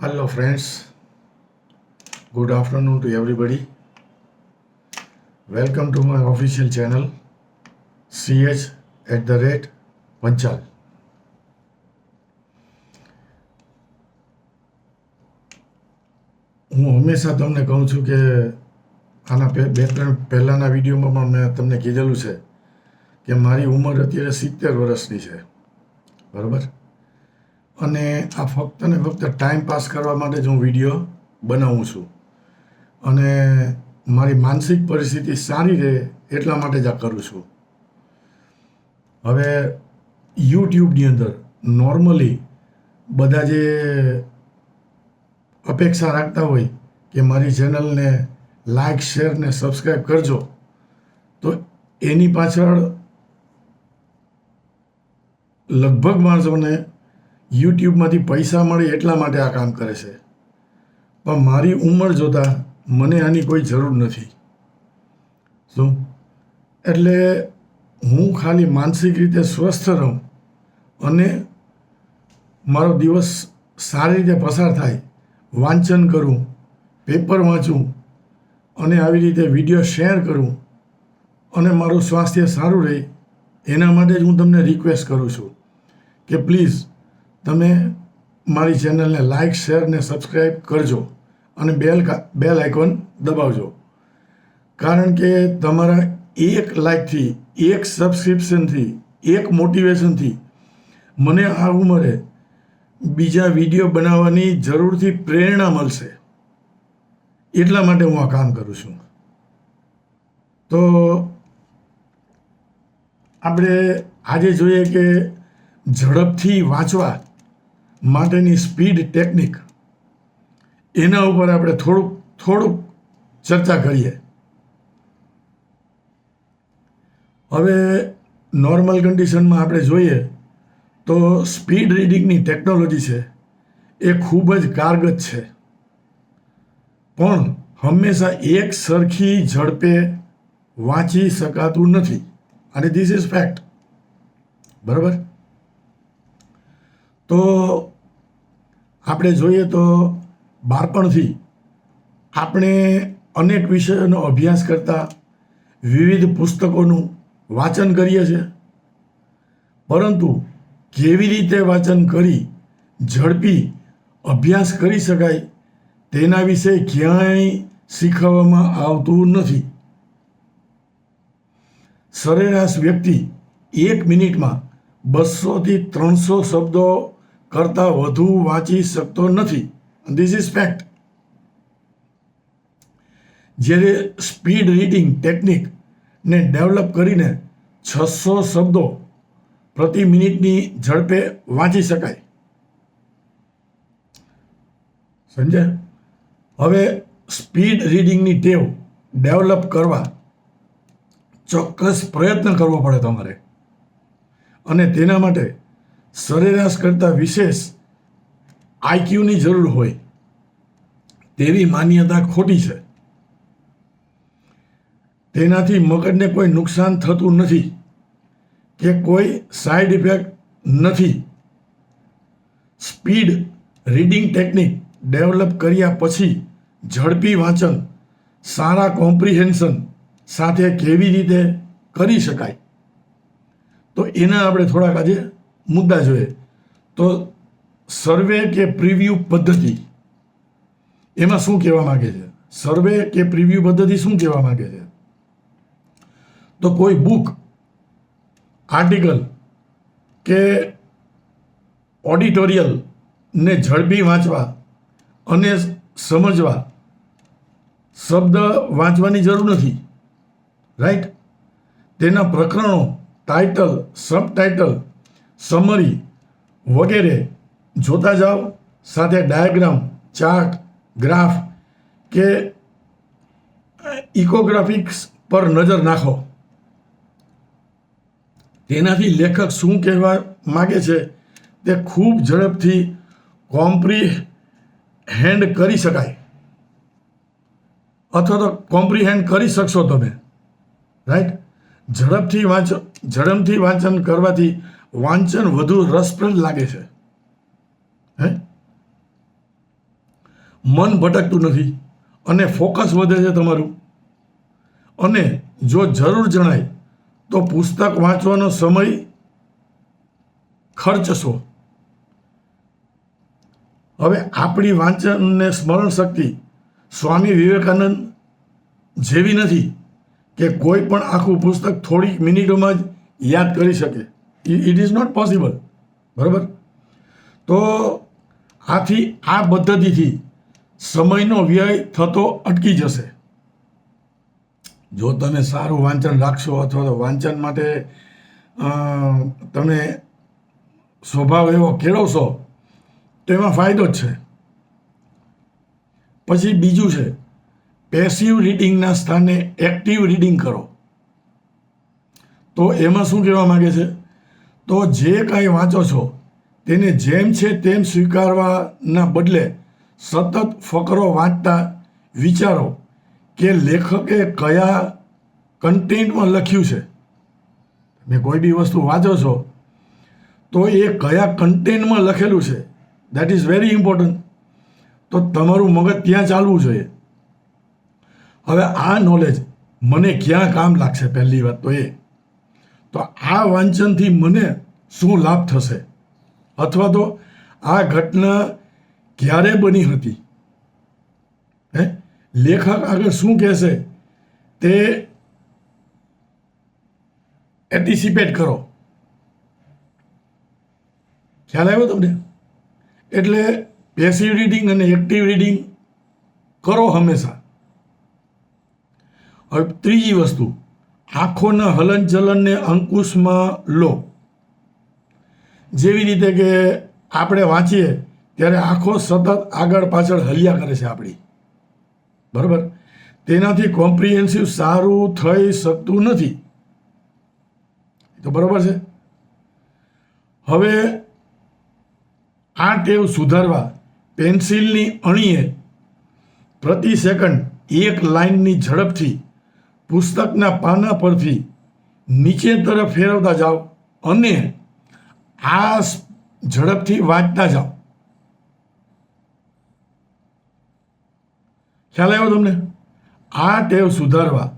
Hello, friends. Good afternoon to everybody. Welcome to my official channel, ch at the rate Panchal. હું હંમેશા તમને કહું છું કે આના બે ત્રણ પહેલાંના વિડીયોમાં પણ મેં તમને કીધેલું છે કે મારી ઉંમર અત્યારે સિત્તેર વર્ષની છે બરાબર અને આ ફક્ત ને ફક્ત ટાઈમ પાસ કરવા માટે જ હું વીડિયો બનાવું છું. અને મારી માનસિક પરિસ્થિતિ સારી રહે એટલા માટે જ આ કરું છું. હવે યુટ્યુબની અંદર નોર્મલી બધા જે અપેક્ષા રાખતા હોય કે મારી ચેનલને લાઈક શેર ને સબસ્ક્રાઈબ કરજો, તો એની પાછળ લગભગ માણસોને યુટ્યુબમાંથી પૈસા મળે એટલા માટે આ કામ કરે છે. પણ મારી ઉંમર જોતાં મને આની કોઈ જરૂર નથી. શું? એટલે હું ખાલી માનસિક રીતે સ્વસ્થ રહું અને મારો દિવસ સારી રીતે પસાર થાય, વાંચન કરું, પેપર વાંચું અને આવી રીતે વીડિયો શેર કરું અને મારું સ્વાસ્થ્ય સારું રહે, એના માટે જ હું તમને રિક્વેસ્ટ કરું છું કે પ્લીઝ તમે મારી ચેનલને લાઇક શેર ને સબસ્ક્રાઈબ કરજો અને બેલ બેલ આઇકોન દબાવજો. કારણ કે તમારા એક લાઇકથી એક સબસ્ક્રિપ્શનથી એક મોટિવેશનથી મને આ ઉંમરે બીજા વીડિયો બનાવવાની જરૂરથી પ્રેરણા મળશે. એટલા માટે હું આ કામ કરું છું. તો આપણે આજે જોઈએ કે ઝડપથી વાંચવા માટેની સ્પીડ ટેકનિક. એના ઉપર આપણે થોડુંક થોડુંક ચર્ચા કરીએ. હવે નોર્મલ કન્ડિશનમાં આપણે જોઈએ તો સ્પીડ રીડિંગની ટેકનોલોજી છે. એ ખૂબ જ કારગત છે. પણ હંમેશા એક સરખી ઝડપે વાંચી શકાતું નથી. અને ધીસ ઇઝ ફેક્ટ બરાબર? તો આપણે જોઈએ તો બાળપણથી આપણે અનેક વિષયોનો અભ્યાસ કરતા વિવિધ પુસ્તકોનું વાંચન કરીએ છીએ. પરંતુ કેવી રીતે વાંચન કરી ઝડપી અભ્યાસ કરી શકાય તેના વિશે ક્યાંય શીખવવામાં આવતું નથી. સરેરાશ વ્યક્તિ એક મિનિટમાં બસોથી ત્રણસો શબ્દો કરતાં વધુ વાંચી શકતો નથી. ધીસ ઇઝ ફેક્ટ જ્યારે સ્પીડ રીડિંગ ટેકનિકને ડેવલપ કરીને છસો શબ્દો પ્રતિ મિનિટની ઝડપે વાંચી શકાય. સમજે હવે સ્પીડ રીડિંગની ટેવ ડેવલપ કરવા ચોક્કસ પ્રયત્ન કરવો પડે તમારે. અને તેના માટે સરેરાશ કરતાં વિશેષ આઈક્યુની જરૂર હોય તેવી માન્યતા ખોટી છે. તેનાથી મગજને કોઈ નુકસાન થતું નથી કે કોઈ સાઈડ ઇફેક્ટ નથી. સ્પીડ રીડિંગ ટેકનિક ડેવલપ કર્યા પછી ઝડપી વાંચન, સારા કોમ્પ્રિહેન્શન સાથે કેવી રીતે કરી શકાય? તો એના આપણે થોડાક આજે મુદ્દા જોઈએ. તો સર્વે કે પ્રિવ્યૂ પદ્ધતિ, એમાં શું કહેવા માંગે છે? સર્વે કે પ્રિવ્યૂ પદ્ધતિ શું કહેવા માંગે છે? તો કોઈ બુક, આર્ટિકલ કે ઓડિટોરિયલ ને ઝડપી વાંચવા અને સમજવા શબ્દ વાંચવાની જરૂર નથી. રાઈટ તેના પ્રકરણો ટાઇટલ સબ ટાઇટલ સમરી વગેરે જોતા જાઓ. સાથે ડાયાગ્રામ, ચાર્ટ, ગ્રાફ કે ઇકોગ્રાફિક્સ પર નજર નાખો. તેનાથી લેખક શું કહેવા માગે છે તે ખૂબ ઝડપથી કોમ્પ્રીહેન્ડ કરી શકાય. અથવા તો કોમ્પ્રીહેન્ડ કરી શકશો તમે. રાઈટ? ઝડપથી વાંચ ઝડપથી વાંચન કરવાથી વાંચન વધુ રસપ્રદ લાગે છે. હે? મન ભટકતું નથી અને ફોકસ વધે છે તમારું. અને જો જરૂર જણાય તો પુસ્તક વાંચવાનો સમય ખર્ચશો. હવે આપણી વાંચનને સ્મરણ શક્તિ સ્વામી વિવેકાનંદ જેવી નથી કે કોઈ પણ આખું પુસ્તક થોડીક મિનિટોમાં જ યાદ કરી શકે. ઇટ ઇઝ નોટ પોસિબલ બરાબર? તો આથી આ પદ્ધતિથી સમયનો વ્યય થતો અટકી જશે. જો તમે સારું વાંચન રાખશો અથવા તો વાંચન માટે તમે સ્વભાવ એવો કેળવશો, તો એમાં ફાયદો જ છે. પછી બીજું છે પેસિવ રીડિંગના સ્થાને એક્ટિવ રીડિંગ કરો. તો એમાં શું કહેવા માગે છે? તો જે કાંઈ વાંચો છો, તેને જેમ છે તેમ સ્વીકારવાના બદલે સતત ફકરો વાંચતા વિચારો કે લેખકે કયા કન્ટેન્ટમાં લખ્યું છે. તમે કોઈ બી વસ્તુ વાંચો છો, તો એ કયા કન્ટેન્ટમાં લખેલું છે દેટ ઇઝ વેરી ઇમ્પોર્ટન્ટ તો તમારું મગજ ત્યાં ચાલવું જોઈએ. હવે આ નોલેજ મને ક્યાં કામ લાગશે? પહેલી વાત તો એ. તો આ વાંચનથી મને શું લાભ થશે? અથવા તો આ ઘટના ક્યારે બની હતી? હે? લેખક આગળ શું કહેશે? તે એન્ટિસિપેટ કરો. ખ્યાલ આવ્યો તમને? એટલે પેસિવ રીડિંગ અને એક્ટિવ રીડિંગ કરો હંમેશા. હવે ત્રીજી વસ્તુ. આંખોના હલનચલનને અંકુશમાં લો. જેવી રીતે કે આપણે વાંચીએ ત્યારે આંખો સતત આગળ પાછળ હલ્યા કરે છે આપણી. બરાબર? તેનાથી કોમ્પ્રિહેન્સિવ સારું થઈ શકતું નથી. તો બરાબર છે. હવે આ ટેવ સુધારવા પેન્સિલની અણીએ પ્રતિ સેકન્ડ એક લાઇનની ઝડપથી પુસ્તકના પાના પરથી નીચે તરફ ફેરવતા જાઓ અને આ ઝડપથી વાંચતા જાઓ. ખ્યાલ આવ્યો તમને? આ ટેવ સુધારવા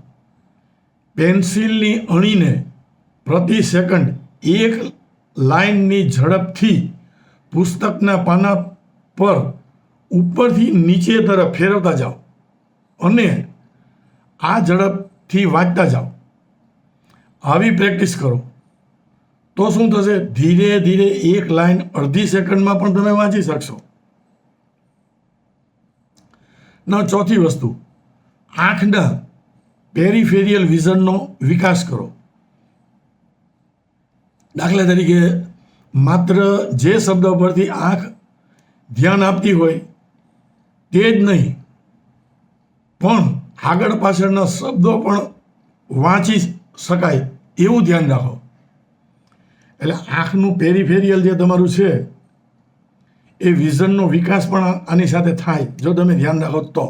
પેન્સિલની અણીને પ્રતિ સેકન્ડ એક લાઇનની ઝડપથી પુસ્તકના પાના પર ઉપરથી નીચે તરફ ફેરવતા જાઓ અને આ ઝડપથી વાંચતા જાઓ. આવી પ્રેક્ટિસ કરો. તો શું થશે? ધીરે ધીરે એક લાઈન અડધી સેકન્ડમાં પણ તમે વાંચી શકશો. ન, ચોથી વસ્તુ. આંખના પેરીફેરિયલ વિઝનનો વિકાસ કરો. દાખલા તરીકે માત્ર જે શબ્દ પરથી આંખ ધ્યાન આપતી હોય તે જ નહીં, પણ આગળ પાછળના શબ્દો પણ વાંચી શકાય એવું ધ્યાન રાખો. એટલે આંખનું પેરીફેરિયલ જે તમારું છે, એ વિઝનનો વિકાસ પણ આની સાથે થાય, જો તમે ધ્યાન રાખો તો.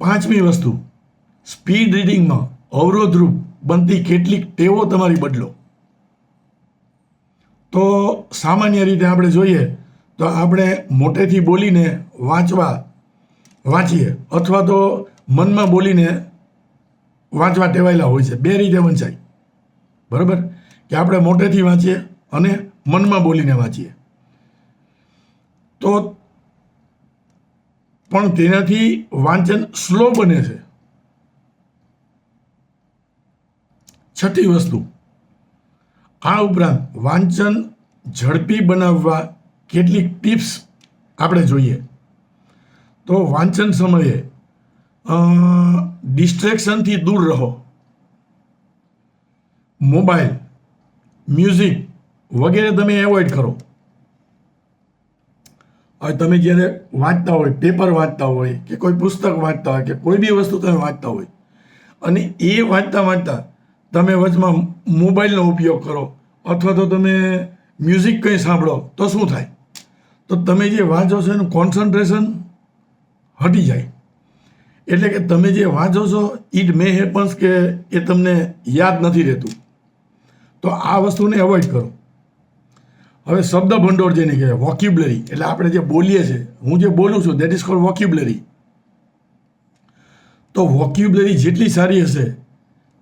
પાંચમી વસ્તુ સ્પીડ રીડિંગમાં અવરોધરૂપ બનતી કેટલીક ટેવો તમારી બદલો. તો સામાન્ય રીતે આપણે જોઈએ તો આપણે મોટેથી બોલીને વાંચવા વાંચીએ. અથવા તો મનમાં બોલીને વાંચવા ટેવાયેલા હોય છે. બે રીતે વંચાય. બરાબર? કે આપણે મોટેથી વાંચીએ અને મનમાં બોલીને વાંચીએ. તો પણ તેનાથી વાંચન સ્લો બને છે. છઠ્ઠી વસ્તુ. આ ઉપરાંત વાંચન ઝડપી બનાવવા કેટલીક ટિપ્સ આપણે જોઈએ. તો વાંચન સમયે ડિસ્ટ્રેક્શનથી દૂર રહો. મોબાઈલ મ્યુઝિક વગેરે તમે એવોઇડ કરો. હવે તમે જ્યારે વાંચતા હોય પેપર વાંચતા હોય કે કોઈ પુસ્તક વાંચતા હોય કે કોઈ બી વસ્તુ તમે વાંચતા હોય અને એ વાંચતા વાંચતા તમે વચમાં મોબાઈલનો ઉપયોગ કરો અથવા તો તમે મ્યુઝિક કંઈ સાંભળો તો શું થાય? તો તમે જે વાંચો છો એનું કોન્સન્ટ્રેશન હટી જાય. એટલે કે તમે જે વાંચો છો ઇટ મે હેપન્સ કે એ તમને યાદ નથી રહેતું. તો આ વસ્તુને એવોઇડ કરો. હવે શબ્દ ભંડોળ જેને કહેવાય વોક્યુબલરી એટલે આપણે જે બોલીએ છીએ, હું જે બોલું છું દેટ ઇઝ કોલ્ડ વોક્યુબલરી તો વોક્યુબલરી જેટલી સારી હશે,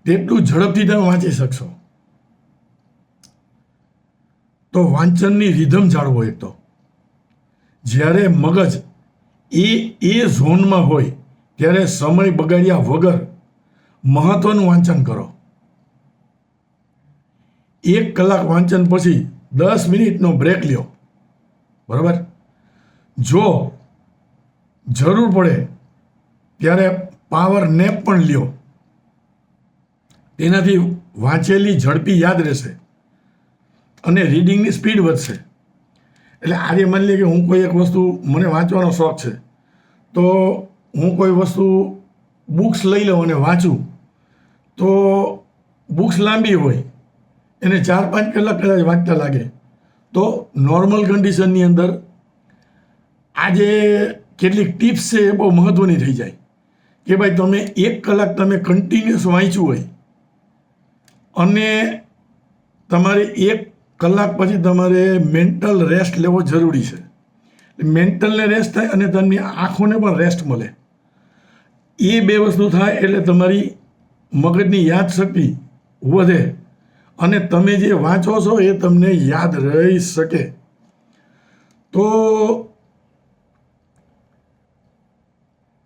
તેટલું ઝડપથી તમે વાંચી શકશો. તો વાંચનની રિધમ જાળવો એક તો. જ્યારે મગજ એ એ ઝોનમાં હોય, ત્યારે સમય બગાડ્યા વગર મહત્વનું વાંચન કરો. એક કલાક વાંચન પછી દસ મિનિટનો બ્રેક લ્યો. બરાબર? જો જરૂર પડે, ત્યારે પાવર નેપ પણ લ્યો. તેનાથી વાંચેલી ઝડપી યાદ રહેશે અને રીડિંગની સ્પીડ વધશે. એટલે આજે માની લે કે હું કોઈ એક વસ્તુ મને વાંચવાનો શોખ છે. તો હું કોઈ વસ્તુ બુક્સ લઈ લઉં અને વાંચું, તો બુક્સ લાંબી હોય, એને ચાર પાંચ કલાક કદાચ વાંચતા લાગે. તો નોર્મલ કન્ડિશનની અંદર આજે કેટલીક ટિપ્સ છે એ બહુ મહત્ત્વની થઈ જાય. કે ભાઈ તમે એક કલાક તમે કન્ટિન્યુઅસ વાંચ્યું હોય, અને તમારે એક કલાક પછી તમારે મેન્ટલ રેસ્ટ લેવો જરૂરી છે. મેન્ટલને રેસ્ટ થાય અને તમને આંખોને પણ રેસ્ટ મળે. એ બે વસ્તુ થાય એટલે તમારી મગજની યાદશક્તિ વધે અને તમે જે વાંચો છો એ તમને યાદ રહી શકે. તો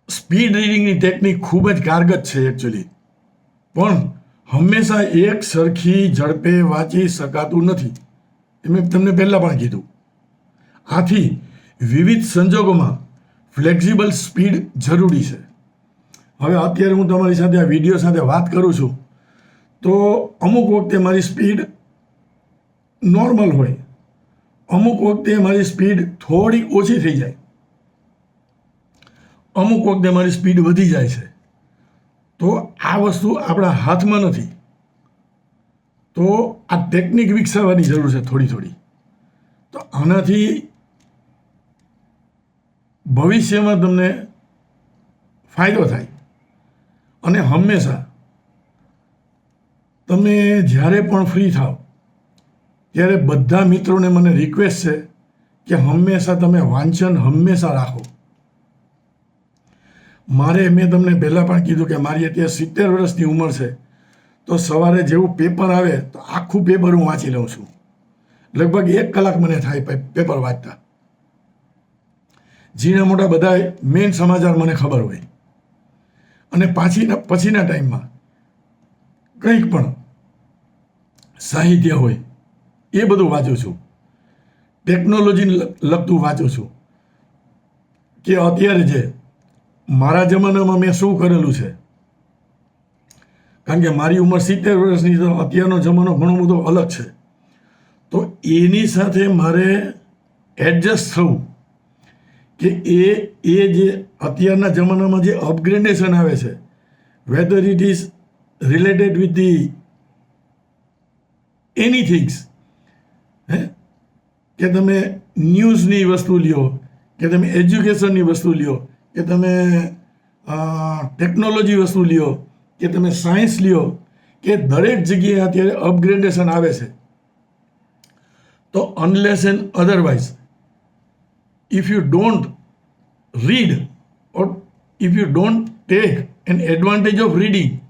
સ્પીડ રીડિંગની ટેકનિક ખૂબ જ કારગત છે એકચ્યુઅલી પણ હંમેશા એક સરખી ઝડપે વાંચી શકાતું નથી. એ મેં તમને પહેલાં પણ કીધું. આથી વિવિધ સંજોગોમાં ફ્લેક્સિબલ સ્પીડ જરૂરી છે. હવે અત્યારે હું તમારી સાથે આ વીડિયો સાથે વાત કરું છું, તો અમુક વખતે મારી સ્પીડ નોર્મલ હોય, અમુક વખતે મારી સ્પીડ થોડી ઓછી થઈ જાય, અમુક વખતે મારી સ્પીડ વધી જાય છે. તો આ વસ્તુ આપણા હાથમાં નથી. તો આ ટેકનિક વિકસાવવાની જરૂર છે થોડી થોડી. તો આનાથી ભવિષ્યમાં તમને ફાયદો થાય. અને હંમેશા તમે જ્યારે પણ ફ્રી થાવ, ત્યારે બધા મિત્રોને મને રિક્વેસ્ટ છે કે હંમેશા તમે વાંચન હંમેશા રાખો. મારે મેં તમને પહેલાં પણ કીધું કે મારી અત્યારે સિત્તેર વર્ષની ઉંમર છે, તો સવારે જેવું પેપર આવે તો આખું પેપર હું વાંચી લઉં છું. લગભગ એક કલાક મને થાય પેપર વાંચતા. ઝીણા મોટા બધા મેઇન સમાચાર મને ખબર હોય. અને પાછીના, પછીના ટાઈમમાં કંઈક પણ સાહિત્ય હોય, એ બધું વાંચું છું. ટેકનોલોજીને લગતું વાંચું છું. કે અત્યારે જે મારા જમાનામાં મેં શું કરેલું છે? કારણ કે મારી ઉંમર સિત્તેર વર્ષની તો અત્યારનો જમાનો ઘણો બધો અલગ છે. તો એની સાથે મારે એડજસ્ટ થવું કે એ એ જે અત્યારના જમાનામાં જે અપગ્રેડેશન આવે છે whether it is related with the anythings હે? કે તમે ન્યૂઝની વસ્તુ લ્યો, કે તમે એજ્યુકેશનની વસ્તુ લ્યો, કે તમે ટેકનોલોજી વસ્તુ લ્યો, કે તમે સાયન્સ લ્યો, કે દરેક જગ્યાએ અત્યારે અપગ્રેડેશન આવે છે. તો unless and otherwise if you don't read or if you don't take an advantage of reading,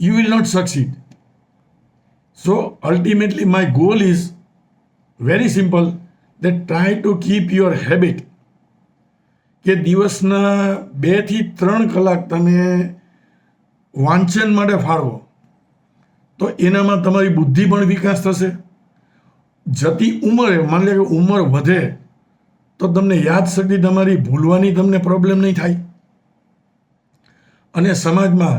you will not succeed. So ultimately, my goal is very simple that try to keep your habit. કે દિવસના બેથી ત્રણ કલાક તમે વાંચન માટે ફાળવો તો એનામાં તમારી બુદ્ધિ પણ વિકાસ થશે જતી ઉંમરે માની લે કે ઉંમર વધે તો તમને યાદશક્તિ તમારી ભૂલવાની તમને પ્રોબ્લેમ નહીં થાય. અને સમાજમાં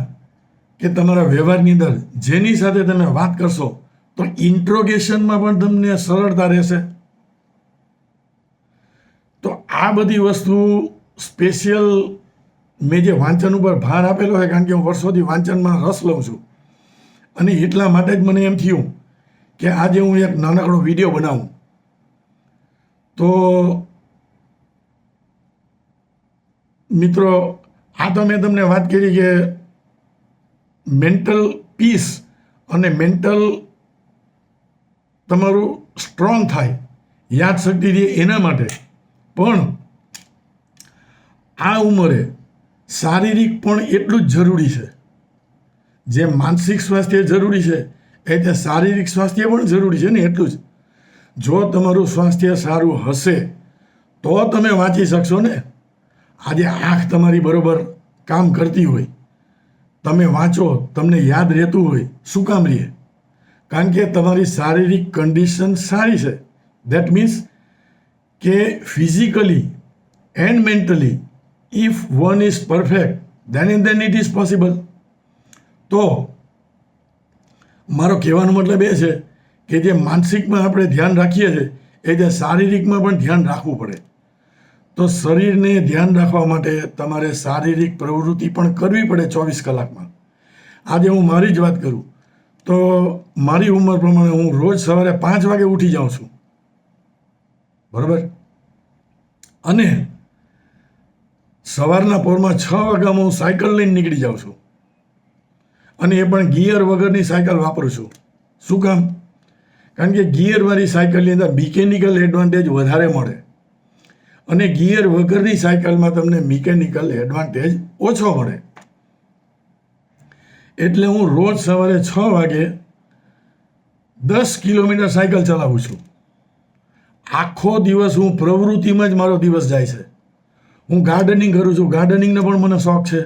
કે તમારા વ્યવહારની અંદર જેની સાથે તમે વાત કરશો, તો ઇન્ટ્રોગેશનમાં પણ તમને સરળતા રહેશે. તો આ બધી વસ્તુ સ્પેશિયલ મેં જે વાંચન ઉપર ભાર આપેલો છે કારણ કે હું વર્ષોથી વાંચનમાં રસ લઉં છું. અને એટલા માટે જ મને એમ થયું કે આજે હું એક નાનકડો વીડિયો બનાવું. તો મિત્રો, આ તો મેં તમને વાત કરી કે મેન્ટલ પીસ અને મેન્ટલ તમારું સ્ટ્રોંગ થાય યાદશક્તિ રહે એના માટે. પણ આ ઉંમરે શારીરિક પણ એટલું જ જરૂરી છે. જે માનસિક સ્વાસ્થ્ય જરૂરી છે, એ રીતે શારીરિક સ્વાસ્થ્ય પણ જરૂરી છે ને એટલું જ. જો તમારું સ્વાસ્થ્ય સારું હશે, તો તમે વાંચી શકશો ને. આજે આંખ તમારી બરોબર કામ કરતી હોય. તમે વાંચો, તમને યાદ રહેતું હોય, શું કામ રહે? કારણ કે તમારી શારીરિક કન્ડિશન સારી છે. દેટ મીન્સ કે physically and mentally if one is perfect then in then it is possible તો મારો કહેવાનો મતલબ એ છે કે જે માનસિકમાં આપણે ધ્યાન રાખીએ છીએ, એ જે શારીરિકમાં પણ ધ્યાન રાખવું પડે. તો શરીરને ધ્યાન રાખવા માટે તમારે શારીરિક પ્રવૃત્તિ પણ કરવી પડે ચોવીસ કલાકમાં. આજે હું મારી જ વાત કરું. તો મારી ઉંમર પ્રમાણે હું રોજ સવારે પાંચ વાગે ઉઠી જાઉં છું. બરાબર? અને સવારના પોરમાં છ વાગ્યામાં હું સાયકલ લઈને નીકળી જાઉં છું. અને એ પણ ગિયર વગરની સાયકલ વાપરું છું. શું કામ? કારણ કે ગિયરવાળી સાયકલની અંદર મિકેનિકલ એડવાન્ટેજ વધારે મળે. અને ગિયર વગરની સાયકલમાં તમને મિકેનિકલ એડવાન્ટેજ ઓછો મળે. એટલે હું રોજ સવારે છ વાગે દસ કિલોમીટર સાયકલ ચલાવું છું. આખો દિવસ હું પ્રવૃત્તિમાં જ મારો દિવસ જાય છે. હું ગાર્ડનિંગ કરું છું. ગાર્ડનિંગનો પણ મને શોખ છે.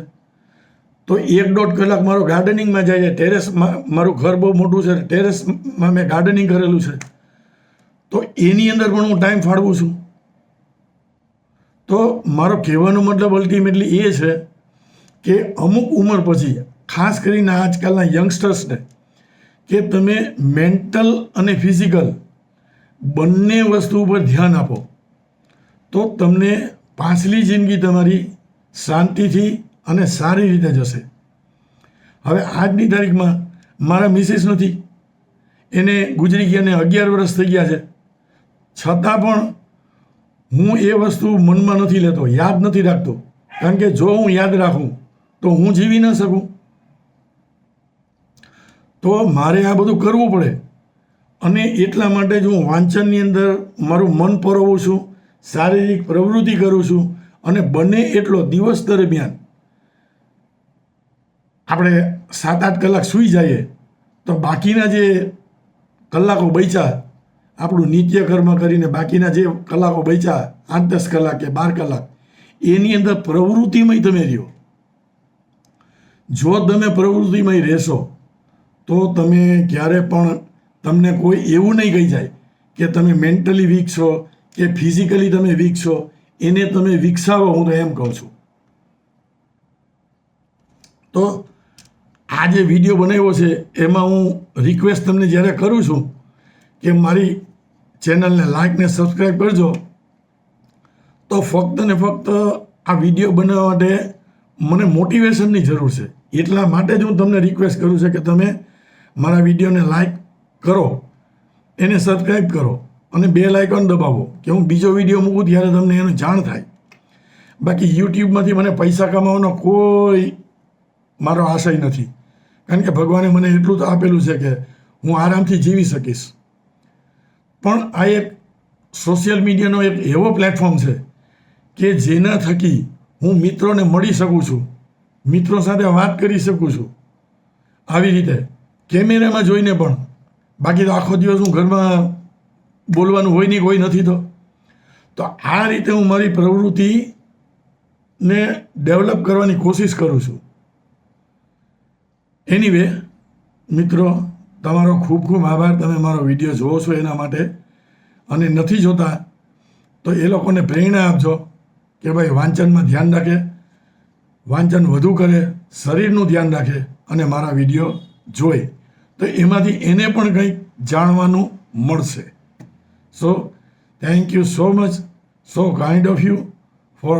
તો એક દોઢ કલાક મારો ગાર્ડનિંગમાં જાય છે. ટેરેસમાં મારું ઘર બહુ મોટું છે. ટેરેસમાં મેં ગાર્ડનિંગ કરેલું છે. તો એની અંદર પણ હું ટાઈમ ફાળવું છું. તો મારો કહેવાનો મતલબ અલ્ટિમેટલી એ છે કે અમુક ઉંમર પછી, ખાસ કરીને આજકાલના યંગસ્ટર્સને કે તમે મેન્ટલ અને ફિઝિકલ બંને વસ્તુ ઉપર ધ્યાન આપો, તો તમને પાછલી જિંદગી તમારી શાંતિથી અને સારી રીતે જશે. હવે આજની તારીખમાં મારા મિસિસ નથી. એને ગુજરી ગયાને અગિયાર વર્ષ થઈ ગયા છે. છતાં પણ હું એ વસ્તુ મનમાં નથી લેતો, યાદ નથી રાખતો. કારણ કે જો હું યાદ રાખું, તો હું જીવી ન શકું. તો મારે આ બધું કરવું પડે. અને એટલા માટે જ હું વાંચનની અંદર મારું મન પરોવું છું, શારીરિક પ્રવૃત્તિ કરું છું, અને બને એટલો દિવસ દરમિયાન આપણે સાત આઠ કલાક સૂઈ જઈએ, તો બાકીના જે કલાકો બચ્યા આપણું નિત્ય કર્મ કરીને બાકીના જે કલાકો બચ્યા આઠ દસ કલાક કે બાર કલાક, એની અંદર પ્રવૃત્તિમય તમે રહ્યો. જો તમે પ્રવૃત્તિમય રહેશો, તો તમે ક્યારે પણ તમને કોઈ એવું નહીં કહી જાય કે તમે મેન્ટલી વીક છો, કે ફિઝિકલી તમે વીક છો, એને તમે વિકસાવો, હું તો એમ કહું છું. તો આ જે વીડિયો બનાવ્યો છે, એમાં હું રિક્વેસ્ટ તમને જ્યારે કરું છું કે મારી ચેનલને લાઈક ને સબસ્ક્રાઈબ કરજો. તો ફક્ત ને ફક્ત આ વીડિયો બનાવવા માટે મને મોટિવેશનની જરૂર છે. એટલા માટે જ હું તમને રિક્વેસ્ટ કરું છું કે તમે મારા વિડીયોને લાઈક કરો, એને સબસ્ક્રાઈબ કરો અને બે લાઇકોન દબાવો કે હું બીજો વીડિયો મૂકું ત્યારે તમને એનું જાણ થાય. બાકી યુટ્યુબમાંથી મને પૈસા કમાવાનો કોઈ મારો આશય નથી. કારણ કે ભગવાને મને એટલું તો આપેલું છે કે હું આરામથી જીવી શકીશ. પણ આ એક સોશિયલ મીડિયાનો એક એવો પ્લેટફોર્મ છે કે જેના થકી હું મિત્રોને મળી શકું છું, મિત્રો સાથે વાત કરી શકું છું. આવી રીતે કેમેરામાં જોઈને પણ, બાકી તો આખો દિવસ હું ઘરમાં બોલવાનું હોય નહીં, કોઈ નથી તો. તો આ રીતે હું મારી પ્રવૃત્તિને ડેવલપ કરવાની કોશિશ કરું છું. એનીવે મિત્રો તમારો ખૂબ ખૂબ આભાર. તમે મારો વીડિયો જોવો છો એના માટે. અને નથી જોતા, તો એ લોકોને પ્રેરણા આપજો કે ભાઈ વાંચનમાં ધ્યાન રાખે, વાંચન વધુ કરે, શરીરનું ધ્યાન રાખે અને મારા વીડિયો જોઈ તો એમાંથી એને પણ કંઈક જાણવાનું મળશે. So thank you so much so kind of you for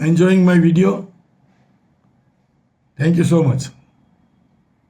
enjoying my video thank you so much